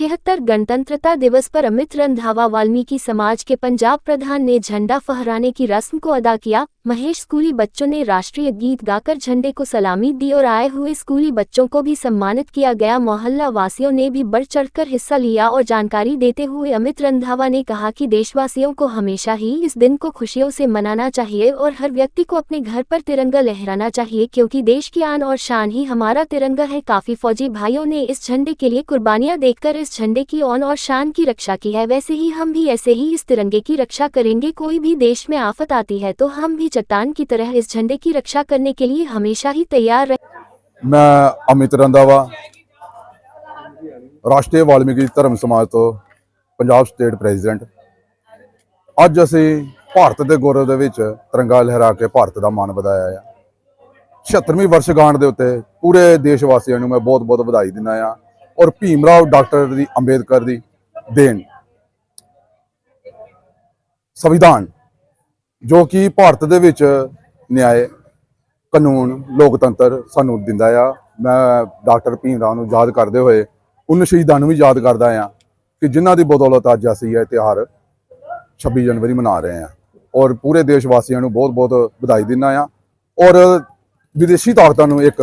छिहत्तर गणतंत्रता दिवस पर अमित रंधावा वाल्मीकि समाज के पंजाब प्रधान ने झंडा फहराने की रस्म को अदा किया महेश स्कूली बच्चों ने राष्ट्रीय गीत गाकर झंडे को सलामी दी और आए हुए स्कूली बच्चों को भी सम्मानित किया गया। मोहल्ला वासियों ने भी बढ़ चढ़कर हिस्सा लिया और जानकारी देते हुए अमित रंधावा ने कहा कि देशवासियों को हमेशा ही इस दिन को खुशियों से मनाना चाहिए और हर व्यक्ति को अपने घर पर तिरंगा लहराना चाहिए, क्योंकि देश की आन और शान ही हमारा तिरंगा है। काफ़ी फौजी भाइयों ने इस झंडे के लिए कुर्बानियाँ देखकर इस झंडे की ऑन और शान की रक्षा की है। वैसे ही हम भी ऐसे ही इस तिरंगे की रक्षा करेंगे। कोई भी देश में आफत आती है तो हम भी चट्टान की तरह इस झंडे की रक्षा करने के लिए हमेशा ही तैयार रहे ਮੈਂ ਅਮਿਤ ਰੰਧਾਵਾ ਰਾਸ਼ਟਰੀ ਵਾਲਮੀਕੀ ਧਰਮ ਸਮਾਜ ਤੋਂ ਪੰਜਾਬ ਸਟੇਟ ਪ੍ਰੈਜ਼ੀਡੈਂਟ ਅੱਜ ਅਸੀਂ ਭਾਰਤ ਦੇ ਗੌਰਵ ਦੇ ਵਿੱਚ ਤਿਰੰਗਾ ਲਹਿਰਾ ਕੇ ਭਾਰਤ ਦਾ ਮਾਣ ਵਧਾਇਆ ਆ 76ਵੀਂ ਵਰਸ਼ਗਾਂਠ ਦੇ ਉੱਤੇ ਪੂਰੇ ਦੇਸ਼ ਵਾਸੀਆਂ ਨੂੰ ਮੈਂ ਬਹੁਤ-ਬਹੁਤ ਵਧਾਈ ਦਿੰਦਾ ਆ ਔਰ ਭੀਮ ਰਾਓ ਡਾਕਟਰ ਦੀ ਅੰਬੇਦਕਰ ਦੀ ਦੇਣ ਸੰਵਿਧਾਨ ਜੋ ਕਿ ਭਾਰਤ ਦੇ ਵਿੱਚ ਨਿਆਏ ਕਾਨੂੰਨ, ਲੋਕਤੰਤਰ ਸਾਨੂੰ ਦਿੰਦਾ ਆ। ਮੈਂ ਡਾਕਟਰ ਭੀਮ ਰਾਓ ਨੂੰ ਯਾਦ ਕਰਦੇ ਹੋਏ ਉਹਨਾਂ ਸ਼ਹੀਦਾਂ ਨੂੰ ਵੀ ਯਾਦ ਕਰਦਾ ਆ ਕਿ ਜਿਨ੍ਹਾਂ ਦੀ ਬਦੌਲਤ ਅੱਜ ਅਸੀਂ ਇਹ ਤਿਉਹਾਰ 26 ਜਨਵਰੀ ਮਨਾ ਰਹੇ ਆ। ਔਰ ਪੂਰੇ ਦੇਸ਼ ਵਾਸੀਆਂ ਨੂੰ ਬਹੁਤ-ਬਹੁਤ ਵਧਾਈ ਦਿੰਦਾ ਆ। ਔਰ ਵਿਦੇਸ਼ੀ ਤਾਕਤਾਂ ਨੂੰ ਇੱਕ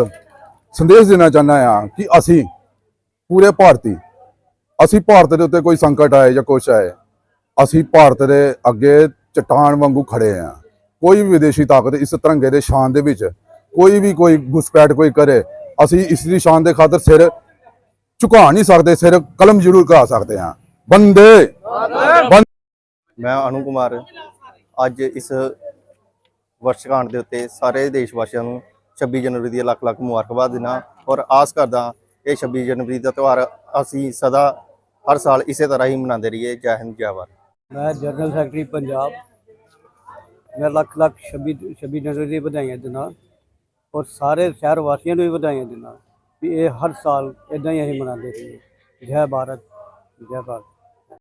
ਸੰਦੇਸ਼ ਦੇਣਾ ਚਾਹੁੰਦਾ ਆ ਕਿ ਅਸੀਂ ਪੂਰੇ ਭਾਰਤੀ, ਅਸੀਂ ਭਾਰਤ ਦੇ ਉੱਤੇ ਕੋਈ ਸੰਕਟ ਆਏ ਜਾਂ ਕੁਛ ਆਏ, ਅਸੀਂ ਭਾਰਤ ਦੇ ਅੱਗੇ ਚਟਾਨ ਵਾਂਗੂ ਖੜੇ ਆ। ਕੋਈ ਵੀ ਵਿਦੇਸ਼ੀ ਤਾਕਤ ਇਸ ਤਿਰੰਗੇ ਦੇ ਸ਼ਾਨ ਦੇ ਵਿੱਚ ਕੋਈ ਵੀ ਕੋਈ ਘੁਸਪੈਠ ਕੋਈ ਕਰੇ ਅਸੀਂ ਇਸ ਦੀ ਸ਼ਾਨ ਦੇ ਖਾਤਰ ਸਿਰ ਝੁਕਾ ਨਹੀਂ ਸਕਦੇ ਸਿਰ ਕਲਮ ਜ਼ਰੂਰ ਕਰਾ ਸਕਦੇ ਹਾਂ। ਬੰਦੇ! ਬੰਦੇ ਮੈਂ ਅਨੂ ਕੁਮਾਰ ਅੱਜ ਇਸ ਵਰਸ਼ਗਾਂਠ ਦੇ ਉੱਤੇ ਸਾਰੇ ਦੇਸ਼ ਵਾਸੀਆਂ ਨੂੰ 26 ਜਨਵਰੀ ਦੀ ਲੱਖ ਲੱਖ ਮੁਬਾਰਕਬਾਦ ਦਿਨਾ ਔਰ ਆਸ ਕਰਦਾ ਇਹ 26 ਜਨਵਰੀ ਦਾ ਤਿਉਹਾਰ ਅਸੀਂ ਸਦਾ ਹਰ ਸਾਲ ਇਸੇ ਤਰ੍ਹਾਂ ਹੀ ਮਨਾਉਂਦੇ ਰਹੀਏ। ਜੈ ਹਿੰਦ ਜੈ ਭਾਰਤ। ਮੈਂ ਜਨਰਲ ਸੈਕਟਰੀ ਪੰਜਾਬ। ਮੈਂ ਲੱਖ ਲੱਖ 26 26 ਜਨਵਰੀ ਦੀ ਵਧਾਈਆਂ ਦਿੰਦਾ ਔਰ ਸਾਰੇ ਸ਼ਹਿਰ ਵਾਸੀਆਂ ਨੂੰ ਵੀ ਵਧਾਈਆਂ ਦਿੰਦਾ ਵੀ ਇਹ ਹਰ ਸਾਲ ਇਦਾਂ ਹੀ ਅਸੀਂ ਮਨਾਉਂਦੇ ਰਹੀਏ। ਜੈ ਭਾਰਤ ਜੈ ਭਾਰਤ।